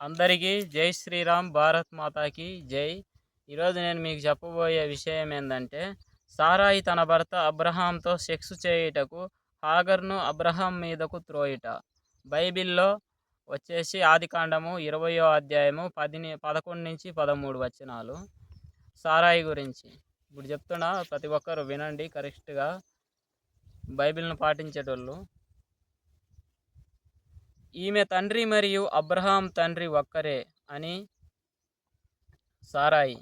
అందరికీ జై శ్రీరామ్ భారత్ మాతాకి జై. ఈరోజు నేను మీకు చెప్పబోయే విషయం ఏంటంటే సారాయి తన భర్త అబ్రహాంతో సెక్స్ చేయుటకు హాగర్ను అబ్రహాం మీదకు త్రోయుట. బైబిల్లో వచ్చేసి ఆదికాండము ఇరవయో అధ్యాయము పదిని పదకొండు నుంచి పదమూడు వచనాలు సారాయి గురించి. ఇప్పుడు చెప్తున్నా ప్రతి ఒక్కరు వినండి కరెక్ట్గా బైబిల్ను పాటించేటోళ్ళు. ఈమె తండ్రి మరియు అబ్రహాం తండ్రి ఒక్కరే అని సారాయి.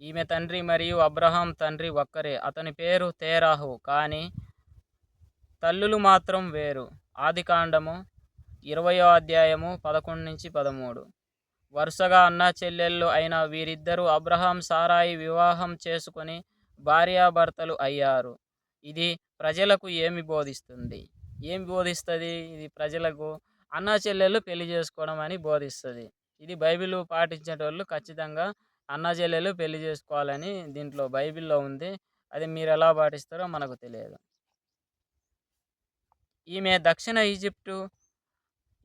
ఈమె తండ్రి మరియు అబ్రహాం తండ్రి ఒక్కరే. అతని పేరు తేరాహు కానీ తల్లులు మాత్రం వేరు. ఆదికాండము ఇరవయో అధ్యాయము పదకొండు నుంచి పదమూడు. వరుసగా అన్నా చెల్లెళ్ళు అయిన వీరిద్దరూ అబ్రహాం సారాయి వివాహం చేసుకొని భార్యాభర్తలు అయ్యారు. ఇది ప్రజలకు ఏమి బోధిస్తుంది? ఏమి బోధిస్తుంది? ఇది ప్రజలకు అన్నా చెల్లెళ్ళు పెళ్ళి చేసుకోవడం అని బోధిస్తుంది. ఇది బైబిల్ పాటించేటోళ్ళు ఖచ్చితంగా అన్నా చెల్లెలు పెళ్ళి చేసుకోవాలని దీంట్లో బైబిల్లో ఉంది. అది మీరు ఎలా పాటిస్తారో మనకు తెలియదు. ఈమె దక్షిణ ఈజిప్టు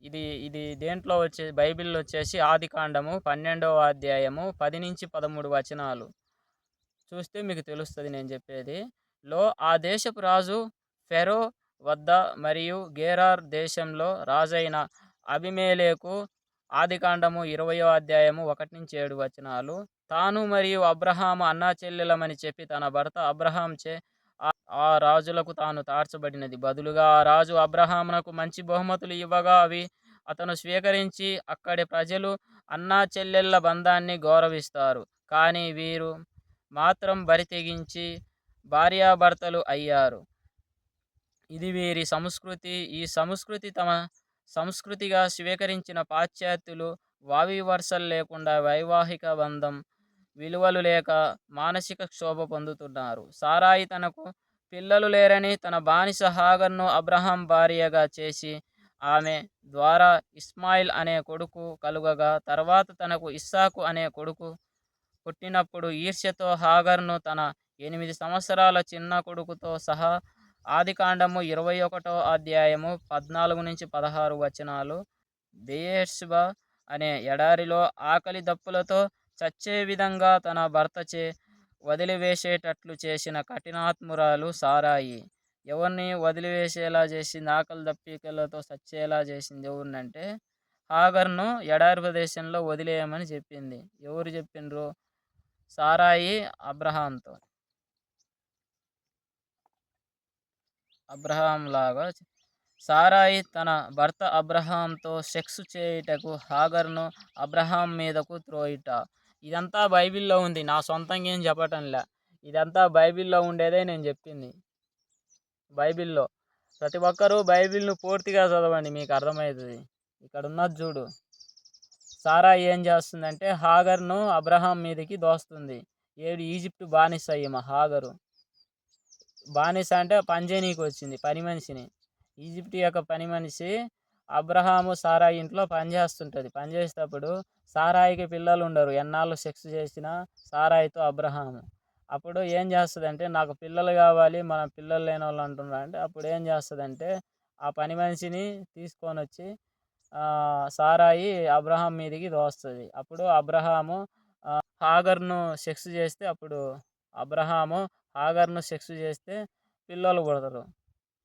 ఇది ఇది దేంట్లో వచ్చే బైబిల్లో వచ్చేసి ఆది కాండము పన్నెండవ అధ్యాయము పది నుంచి పదమూడు వచనాలు. చూస్తే మీకు తెలుస్తుంది నేను చెప్పేది. లో ఆ దేశపు రాజు ఫెరో వద్ద మరియు గేరార్ దేశంలో రాజైన అభిమేలేకు ఆదికాండము ఇరవయో అధ్యాయము ఒకటి నుంచి ఏడు వచనాలు. తాను మరియు అబ్రహాము అన్నా చెల్లెలమని చెప్పి తన భర్త అబ్రహాంచే ఆ రాజులకు తాను తార్చబడినది. బదులుగా ఆ రాజు అబ్రహామునకు మంచి బహుమతులు ఇవ్వగా అవి అతను స్వీకరించి అక్కడి ప్రజలు అన్నా చెల్లెళ్ళ బంధాన్ని గౌరవిస్తారు. కానీ వీరు మాత్రం బరి తెగించి భార్యాభర్తలు అయ్యారు. ఇది వీరి సంస్కృతి. ఈ సంస్కృతి తమ సంస్కృతిగా స్వీకరించిన పాశ్చాత్యులు వావి వరుసలు లేకుండా వైవాహిక బంధం విలువలు లేక మానసిక క్షోభ పొందుతున్నారు. సారాయి తనకు పిల్లలు లేరని తన బానిస హాగర్ను అబ్రహాం భార్యగా చేసి ఆమె ద్వారా ఇస్మాయిల్ అనే కొడుకు కలుగగా తర్వాత తనకు ఇస్సాకు అనే కొడుకు పుట్టినప్పుడు ఈర్ష్యతో హాగర్ను తన ఎనిమిది సంవత్సరాల చిన్న కొడుకుతో సహా ఆదికాండము ఇరవై ఒకటో అధ్యాయము పద్నాలుగు నుంచి పదహారు వచనాలు. బేయర్షుబా అనే ఎడారిలో ఆకలి దప్పులతో చచ్చే విధంగా తన భర్తచే వదిలివేసేటట్లు చేసిన కఠినాత్మురాలు సారాయి. ఎవరిని వదిలివేసేలా చేసింది? ఆకలి దప్పికలతో చచ్చేలా చేసింది ఎవరినంటే హాగర్ను ఎడారి ప్రదేశంలో వదిలేయమని చెప్పింది. ఎవరు చెప్పిండ్రు? సారాయి అబ్రహాంతో. అబ్రహాం లాగా సారాయి తన భర్త అబ్రహాంతో సెక్స్ చేయుటకు హాగర్ను అబ్రహాం మీదకు త్రోయిట. ఇదంతా బైబిల్లో ఉంది. నా సొంతంగా ఏం చెప్పటంలే. ఇదంతా బైబిల్లో ఉండేదే నేను చెప్పింది. బైబిల్లో. ప్రతి ఒక్కరూ బైబిల్ను పూర్తిగా చదవండి మీకు అర్థమవుతుంది. ఇక్కడ ఉన్నది చూడు. సారా ఏం చేస్తుందంటే హాగర్ను అబ్రహాం మీదకి దోస్తుంది. ఏడు ఈజిప్ట్ బానిస మా హాగరు. బానిస అంటే పంజనీకి వచ్చింది పని మనిషిని. ఈజిప్ట్ యొక్క పని మనిషి అబ్రహాము సారాయి ఇంట్లో పనిచేస్తుంటుంది పనిచేసేటప్పుడు సారాయికి పిల్లలు ఉండరు. ఎన్నాళ్ళు సెక్స్ చేసిన సారాయితో అబ్రహాము. అప్పుడు ఏం చేస్తుందంటే నాకు పిల్లలు కావాలి మన పిల్లలు లేని వాళ్ళు అంటున్నారు అంటే అప్పుడు ఏం చేస్తుందంటే ఆ పని మనిషిని తీసుకొని వచ్చి సారాయి అబ్రహాం మీదకి దోస్తుంది. అప్పుడు అబ్రహాము హాగర్ను సెక్స్ చేస్తే అప్పుడు అబ్రహాము ఆగర్ను సెక్స్ చేస్తే పిల్లలు పుడతారు.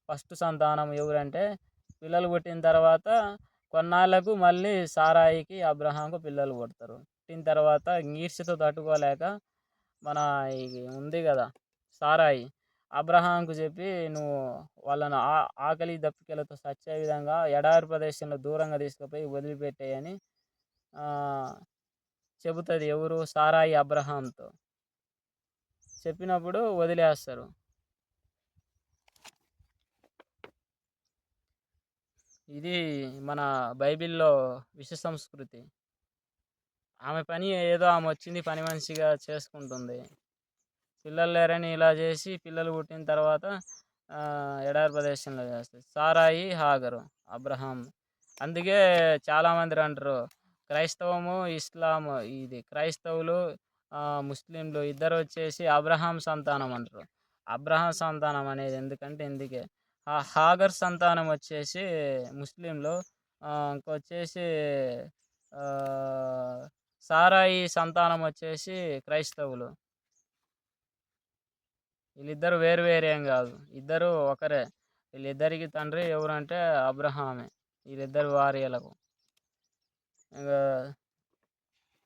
ఫస్ట్ సంతానం ఎవరంటే పిల్లలు పుట్టిన తర్వాత కొన్నాళ్ళకు మళ్ళీ సారాయికి అబ్రహాంకు పిల్లలు పుడతారు. పుట్టిన తర్వాత ఈర్ష్యతో తట్టుకోలేక మన ఇది ఉంది కదా సారాయి. అబ్రహాంకు చెప్పి నువ్వు వాళ్ళను ఆకలి దప్పికలతో సచ్చే విధంగా ఎడారి ప్రదేశంలో దూరంగా తీసుకుపోయి వదిలిపెట్టేయని చెబుతుంది ఎవరు? సారాయి అబ్రహాంతో. చెప్పినప్పుడు వదిలేస్తారు. ఇది మన బైబిల్లో విశ్వ సంస్కృతి. ఆమె పని ఏదో ఆమె వచ్చింది పని మనిషిగా చేసుకుంటుంది. పిల్లలు లేరని ఇలా చేసి పిల్లలు పుట్టిన తర్వాత ఎడారి ప్రదేశంలో చేస్తుంది సారాయి హాగరు అబ్రహాం. అందుకే చాలామంది అంటారు క్రైస్తవము ఇస్లాం ఇది క్రైస్తవులు ముస్లింలు ఇద్దరు వచ్చేసి అబ్రహాం సంతానం అంటారు. అబ్రహాం సంతానం అనేది ఎందుకంటే ఎందుకే ఆ హాగర్ సంతానం వచ్చేసి ముస్లింలు ఇంకొచ్చేసి సారాయి సంతానం వచ్చేసి క్రైస్తవులు. వీళ్ళిద్దరు వేరు వేరేం కాదు. ఇద్దరు ఒకరే. వీళ్ళిద్దరికి తండ్రి ఎవరంటే అబ్రహామే. వీళ్ళిద్దరు వారియలకు. ఇంకా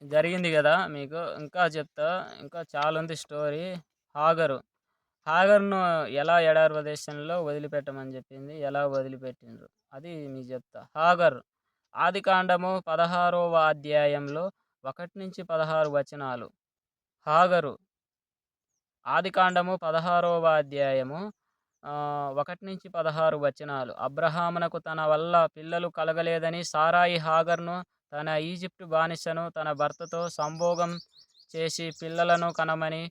జరిగింది కదా మీకు. ఇంకా చెప్తా. ఇంకా చాలా ఉంది స్టోరీ. హాగరు. హాగర్ను ఎలా ఎడారి ప్రదేశంలో వదిలిపెట్టమని చెప్పింది. ఎలా వదిలిపెట్టిండ్రు? అది మీకు చెప్తా. హాగర్. ఆది కాండము పదహారవ అధ్యాయంలో ఒకటి నుంచి పదహారు వచనాలు. హాగరు. ఆది కాండము పదహారవ అధ్యాయము ఒకటి నుంచి పదహారు వచనాలు. అబ్రహామునకు తన వల్ల పిల్లలు కలగలేదని సారాయి హాగర్ను తన ఈజిప్టు బానిసను తన భర్తతో సంభోగం చేసి పిల్లలను కనమని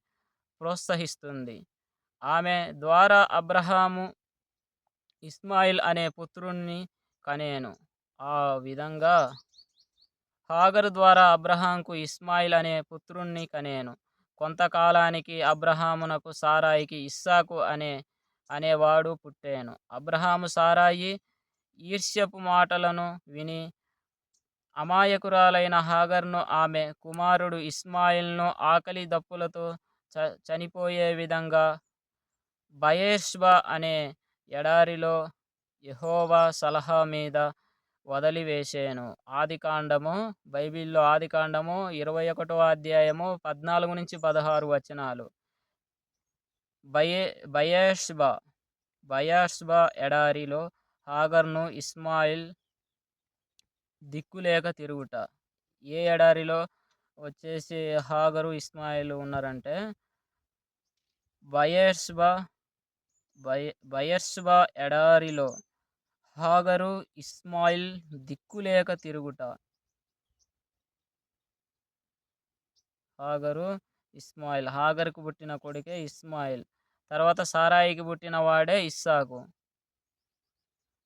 ప్రోత్సహిస్తుంది. ఆమె ద్వారా అబ్రహాము ఇస్మాయిల్ అనే పుత్రుణ్ణి కనేను. ఆ విధంగా హాగర్ ద్వారా అబ్రహాంకు ఇస్మాయిల్ అనే పుత్రుణ్ణి కనేను. కొంతకాలానికి అబ్రహామునకు సారాయికి ఇస్సాకు అనే అనేవాడు పుట్టాను. అబ్రహాము సారాయి ఈర్ష్యపు మాటలను విని అమాయకురాలైన హాగర్ను ఆమె కుమారుడు ఇస్మాయిల్ను ఆకలి దప్పులతో చ చనిపోయే విధంగా బయేష్బా అనే ఎడారిలో యహోవా సలహా మీద వదిలివేసాను. ఆది కాండము బైబిల్లో ఆది కాండము ఇరవై ఒకటో అధ్యాయము పద్నాలుగు నుంచి పదహారు వచనాలు. బయే బయేష్బా బయాష్బా ఎడారిలో హాగర్ను ఇస్మాయిల్ దిక్కులేక తిరుగుట. ఏ ఎడారిలో వచ్చేసి హాగరు ఇస్మాయిల్ ఉన్నారంటే బయర్స్బా బయ బయర్స్బా ఎడారిలో హాగరు ఇస్మాయిల్ దిక్కులేక తిరుగుట. హాగరు ఇస్మాయిల్. హాగర్కు పుట్టిన కొడుకే ఇస్మాయిల్. తర్వాత సారాయికి పుట్టిన వాడే ఇస్సాకు.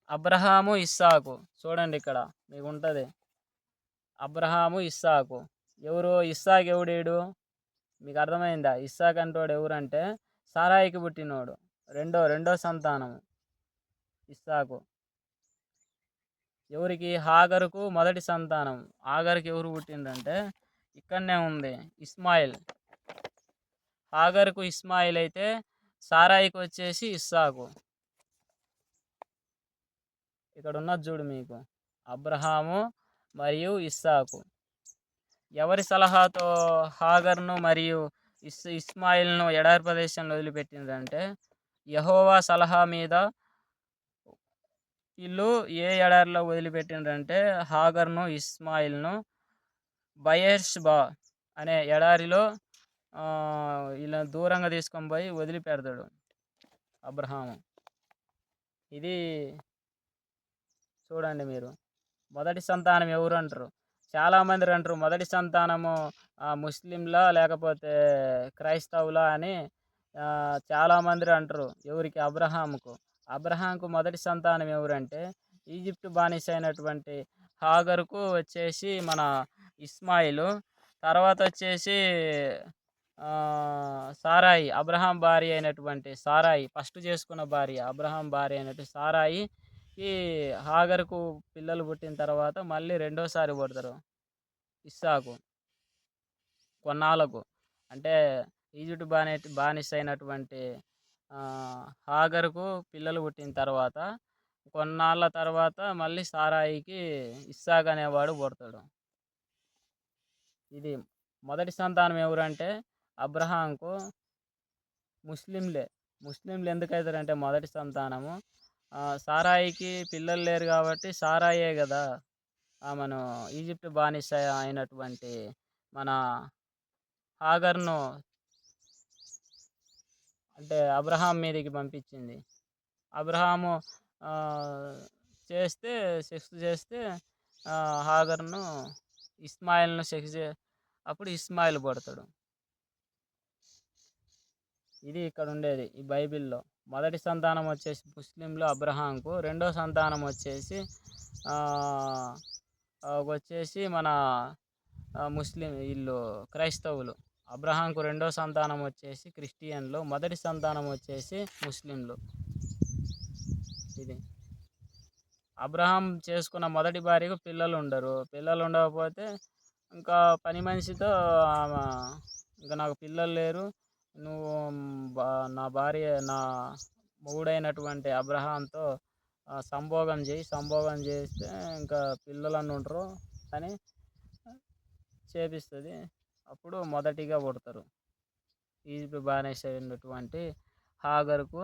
అబ్రహాము ఇస్సాకు. చూడండి ఇక్కడ మీకు ఉంటుంది అబ్రహాము ఇస్సాకు. ఎవరు? ఇస్సాక్ ఎవడేడు మీకు అర్థమైందా? ఇస్సాక్ అంటోడు ఎవరంటే సారాయికి పుట్టినోడు. రెండో రెండో సంతానం ఇస్సాకు. ఎవరికి? హాగరుకు మొదటి సంతానం ఆగర్కి ఎవరు పుట్టిందంటే ఇక్కడనే ఉంది ఇస్మాయిల్. హాగర్కు ఇస్మాయిల్ అయితే సారాయికి వచ్చేసి ఇస్సాకు. ఇక్కడ ఉన్నది చూడు మీకు. అబ్రహాము మరియు ఇస్సాకు. ఎవరి సలహాతో హాగర్ను మరియు ఇస్ ఇస్మాయిల్ను ఎడారి ప్రదేశంలో వదిలిపెట్టిందంటే యహోవా సలహా మీద వీళ్ళు ఏ ఎడారిలో వదిలిపెట్టిండ్రంటే హాగర్ను ఇస్మాయిల్ను బా అనే ఎడారిలో ఇలా దూరంగా తీసుకొని పోయి వదిలిపెడతాడు అబ్రహాము. ఇది చూడండి మీరు. మొదటి సంతానం ఎవరు అంటారు? చాలామంది అంటారు మొదటి సంతానము ముస్లింలా లేకపోతే క్రైస్తవులా అని చాలామంది అంటారు ఎవరికి? అబ్రహాంకు అబ్రహాంకు మొదటి సంతానం ఎవరంటే ఈజిప్ట్ బానిస అయినటువంటి హాగర్కు వచ్చేసి మన ఇస్మాయిలు తర్వాత వచ్చేసి సారాయి అబ్రహాం భార్య అయినటువంటి సారాయి ఫస్ట్ చేసుకున్న భార్య అబ్రహాం భార్య అయినటువంటి సారాయి ఈ హాగర్కు పిల్లలు పుట్టిన తర్వాత మళ్ళీ రెండోసారి పుడతారు. ఇస్సాకు. కొన్నాళ్ళకు. అంటే ఈజిప్ట్ బాని బానిస అయినటువంటి హాగర్కు పిల్లలు పుట్టిన తర్వాత కొన్నాళ్ళ తర్వాత మళ్ళీ సారాయికి ఇస్సాక్ అనేవాడు పుడతాడు. ఇది మొదటి సంతానం ఎవరంటే అబ్రహాంకు ముస్లింలే. ముస్లింలు ఎందుకు అవుతారంటే మొదటి సంతానము సారాయికి పిల్లలు లేరు కాబట్టి సారాయే కదా! ఆమెను ఈజిప్ట్ బానిస అయినటువంటి మన హాగర్ను అంటే అబ్రహాం మీదకి పంపించింది. అబ్రహాము చేస్తే సెక్స్ చేస్తే హాగర్ను ఇస్మాయిల్ను సెక్స్ చే అప్పుడు ఇస్మాయిల్ పడతాడు ఇది ఇక్కడ ఉండేది ఈ బైబిల్లో. మొదటి సంతానం వచ్చేసి ముస్లింలు అబ్రహాంకు. రెండో సంతానం వచ్చేసి వచ్చేసి మన ముస్లిం వీళ్ళు క్రైస్తవులు. అబ్రహాంకు రెండో సంతానం వచ్చేసి క్రిస్టియన్లు. మొదటి సంతానం వచ్చేసి ముస్లింలు. ఇది. అబ్రహాం చేసుకున్న మొదటి భార్యకు పిల్లలు ఉండరు. పిల్లలు ఉండకపోతే ఇంకా పని మనిషితో ఇంకా నాకు పిల్లలు లేరు. నువ్వు నా భార్య నా మొగుడైనటువంటి అబ్రహాంతో సంభోగం చేయి సంభోగం చేస్తే ఇంకా పిల్లలను ఉంటారు అని చేపిస్తుంది. అప్పుడు మొదటిగా పుడతారు. ఈజిప్ట్ బానిస అయినటువంటి హాగర్కు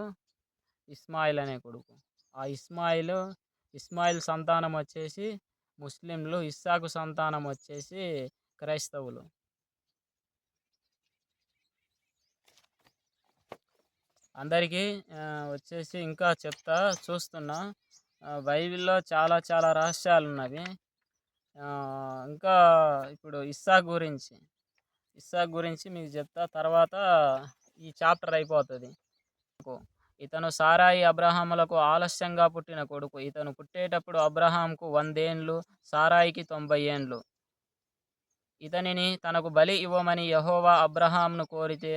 ఇస్మాయిల్ అనే కొడుకు. ఆ ఇస్మాయిల్ ఇస్మాయిల్ సంతానం వచ్చేసి ముస్లింలు ఇస్సాకు సంతానం వచ్చేసి క్రైస్తవులు. అందరికీ వచ్చేసి ఇంకా చెప్తా చూస్తున్నా. బైబిల్లో చాలా చాలా రహస్యాలు ఉన్నవి ఇంకా ఇప్పుడు ఇస్సా గురించి. ఇస్సా గురించి మీకు చెప్తా తర్వాత ఈ చాప్టర్ అయిపోతుంది. ఇతను సారాయి అబ్రహాములకు ఆలస్యంగా పుట్టిన కొడుకు. ఇతను పుట్టేటప్పుడు అబ్రహాంకు వందేండ్లు సారాయికి తొంభై ఏండ్లు. ఇతనిని తనకు బలి ఇవ్వమని యహోవా అబ్రహాంను కోరితే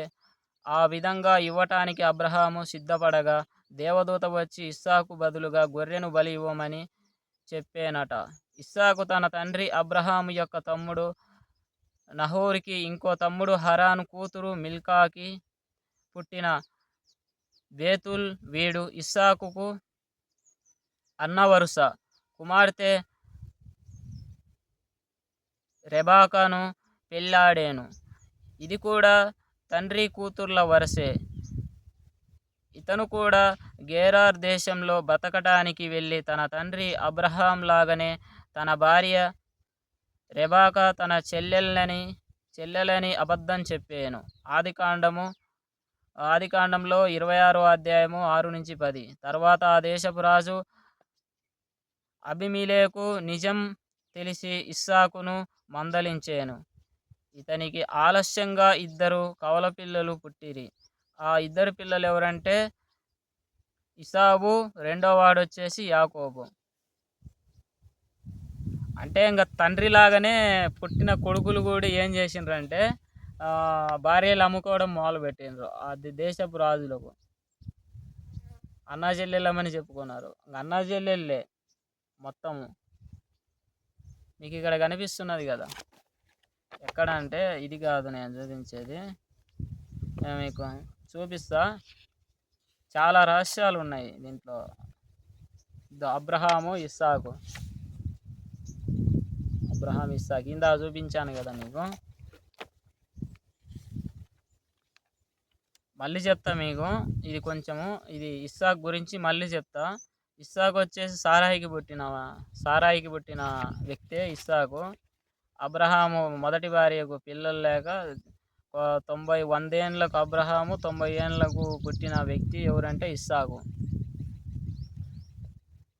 ఆ విధంగా ఇవ్వటానికి అబ్రహాము సిద్ధపడగా దేవదూత వచ్చి ఇస్సాకు బదులుగా గొర్రెను బలి ఇవ్వమని చెప్పేనట. ఇస్సాకు తన తండ్రి అబ్రహాము యొక్క తమ్ముడు నహోరికి ఇంకో తమ్ముడు హరాను కూతురు మిల్కాకి పుట్టిన బేతుల్ వీడు ఇస్సాకుకు అన్నవరుస కుమార్తె రెబాకాను పెళ్ళాడేను. ఇది కూడా తండ్రి కూతుర్ల వరసే. ఇతను కూడా గేరార్ దేశంలో బతకటానికి వెళ్ళి తన తండ్రి అబ్రహాం లాగానే తన భార్య రెబాకా తన చెల్లెలని చెల్లెలని అబద్ధం చెప్పాను. ఆది కాండము ఆది కాండంలో ఇరవై ఆరో అధ్యాయము ఆరు నుంచి పది. తర్వాత ఆ దేశపు రాజు అభిమిలేకు నిజం తెలిసి ఇస్సాకును మందలించాను. ఇతనికి ఆలస్యంగా ఇద్దరు కవల పిల్లలు పుట్టిరి. ఆ ఇద్దరు పిల్లలు ఎవరంటే ఇసాబు రెండో వాడు వచ్చేసి యాకోబు. అంటే ఇంకా తండ్రి లాగానే పుట్టిన కొడుకులు కూడా ఏం చేసిండ్రంటే భార్యలు అమ్ముకోవడం మొదలు పెట్టిండ్రు అది దేశపు రాజులకు. అన్నా చెల్లెళ్ళమని చెప్పుకున్నారు. అన్నా చెల్లెళ్ళే మొత్తము. మీకు ఇక్కడ కనిపిస్తున్నది కదా. ఎక్కడ అంటే ఇది కాదు నేను చూపించేది. నేను మీకు చూపిస్తా. చాలా రహస్యాలు ఉన్నాయి దీంట్లో. Abraham Isaac. Abraham Isaac. ఇందా చూపించాను కదా మీకు. మళ్ళీ చెప్తా మీకు. ఇది కొంచెము ఇది ఇస్సాక్ గురించి మళ్ళీ చెప్తా. ఇస్సాకు వచ్చేసి సారాయికి పుట్టిన సారాయికి పుట్టిన వ్యక్తే ఇస్సాకు. అబ్రహాము మొదటి భార్యకు పిల్లలు లేక తొంభై వందేండ్లకు అబ్రహాము తొంభై ఏండ్లకు పుట్టిన వ్యక్తి ఎవరంటే ఇస్సాకు.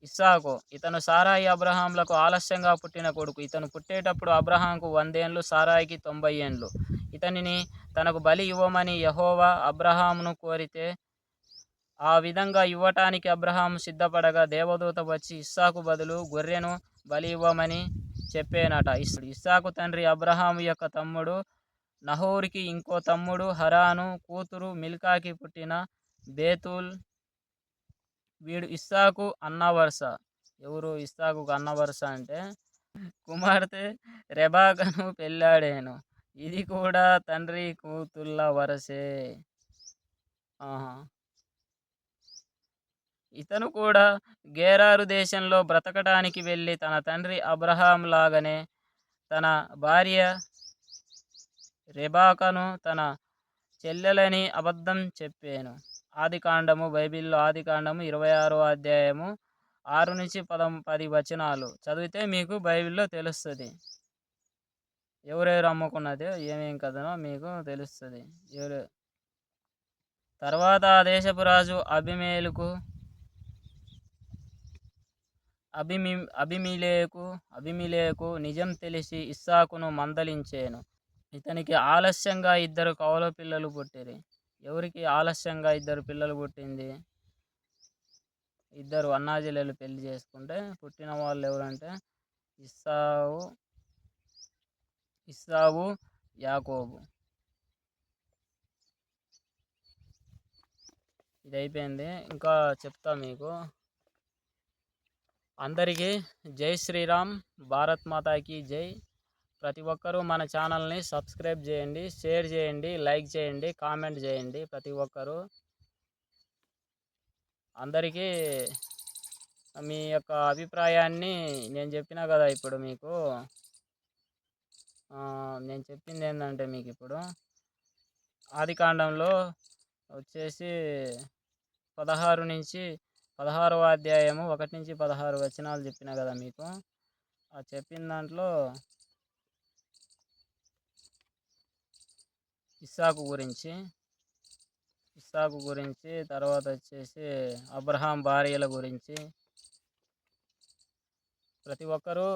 ఇస్సాకు ఇతను సారాయి అబ్రహాంలకు ఆలస్యంగా పుట్టిన కొడుకు. ఇతను పుట్టేటప్పుడు అబ్రహాంకు వందేండ్లు సారాయికి తొంభై ఏండ్లు. ఇతనిని తనకు బలి ఇవ్వమని యహోవా అబ్రహామును కోరితే ఆ విధంగా ఇవ్వటానికి అబ్రహాం సిద్ధపడగా దేవదూత వచ్చి ఇస్సాకు బదులు గొర్రెను బలి ఇవ్వమని చెప్పేనట. ఇస్- ఇస్సాకు తండ్రి అబ్రహాము యొక్క తమ్ముడు నహోరికి ఇంకో తమ్ముడు హరాను కూతురు మిల్కాకి పుట్టిన బేతుల్. వీడు ఇస్సాకు అన్న వరుస ఎవరు ఇస్సాకు అన్న వరుస అంటే? కుమార్తె రెబాకను పెళ్ళాడాను. ఇది కూడా తండ్రి కూతుళ్ళ వరసే. ఆహా. ఇతను కూడా గేరారు దేశంలో బ్రతకడానికి వెళ్ళి తన తండ్రి అబ్రహాం లాగానే తన భార్య రెబాకను తన చెల్లెలని అబద్ధం చెప్పాను. ఆది కాండము బైబిల్లో ఆది కాండము ఇరవై ఆరో అధ్యాయము ఆరు నుంచి పదం పది వచనాలు చదివితే మీకు బైబిల్లో తెలుస్తుంది. ఎవరెవరు అమ్ముకున్నదో ఏమేం కథనో మీకు తెలుస్తుంది. ఎవరు తర్వాత ఆ దేశపు రాజు అభిమేలుకు అభిమి అభిమిలేకు అభిమిలేకు నిజం తెలిసి ఇస్సాకును మందలించాను. ఇతనికి ఆలస్యంగా ఇద్దరు కౌల పిల్లలు పుట్టిరి. ఎవరికి ఆలస్యంగా ఇద్దరు పిల్లలు పుట్టింది? ఇద్దరు అన్నాజిల్లెలు పెళ్ళి చేసుకుంటే పుట్టిన వాళ్ళు ఎవరంటే ఇస్సావు ఇస్సావు యాకోబు. ఇది అయిపోయింది ఇంకా చెప్తా మీకు. అందరికీ జై శ్రీరామ్. భారత్ మాతాకి జై. ప్రతి ఒక్కరూ మన ఛానల్ని సబ్స్క్రైబ్ చేయండి షేర్ చేయండి లైక్ చేయండి కామెంట్ చేయండి ప్రతి ఒక్కరూ. అందరికీ మీ యొక్క అభిప్రాయాన్ని నేను చెప్పినా కదా ఇప్పుడు మీకు. నేను చెప్పింది ఏంటంటే మీకు ఇప్పుడు ఆదికాండంలో వచ్చేసి పదహారు నుంచి పదహారవ అధ్యాయము ఒకటి నుంచి పదహారు వచనాలు చెప్పిన కదా మీకు. ఆ చెప్పిన దాంట్లో ఇస్సాకు గురించి ఇస్సాకు గురించి తర్వాత వచ్చేసి అబ్రహాం భార్యల గురించి. ప్రతి ఒక్కరూ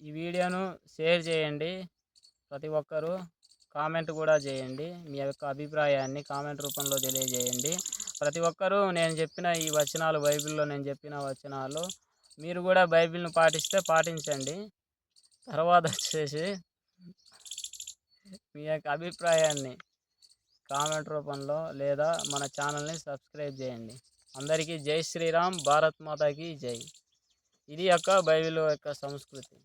ఈ వీడియోను షేర్ చేయండి. ప్రతి ఒక్కరూ కామెంట్ కూడా చేయండి. మీ యొక్క అభిప్రాయాన్ని కామెంట్ రూపంలో తెలియజేయండి. ప్రతి ఒక్కరూ నేను చెప్పిన ఈ వచనాలు బైబిల్లో నేను చెప్పిన వచనాలు మీరు కూడా బైబిల్ను పాటిస్తే పాటించండి. తర్వాత వచ్చేసి మీ యొక్క అభిప్రాయాన్ని కామెంట్ రూపంలో లేదా మన ఛానల్ని సబ్స్క్రైబ్ చేయండి. అందరికీ జై శ్రీరామ్ భారత్ మాతాకి జై. ఇది యొక్క బైబిల్ యొక్క సంస్కృతి.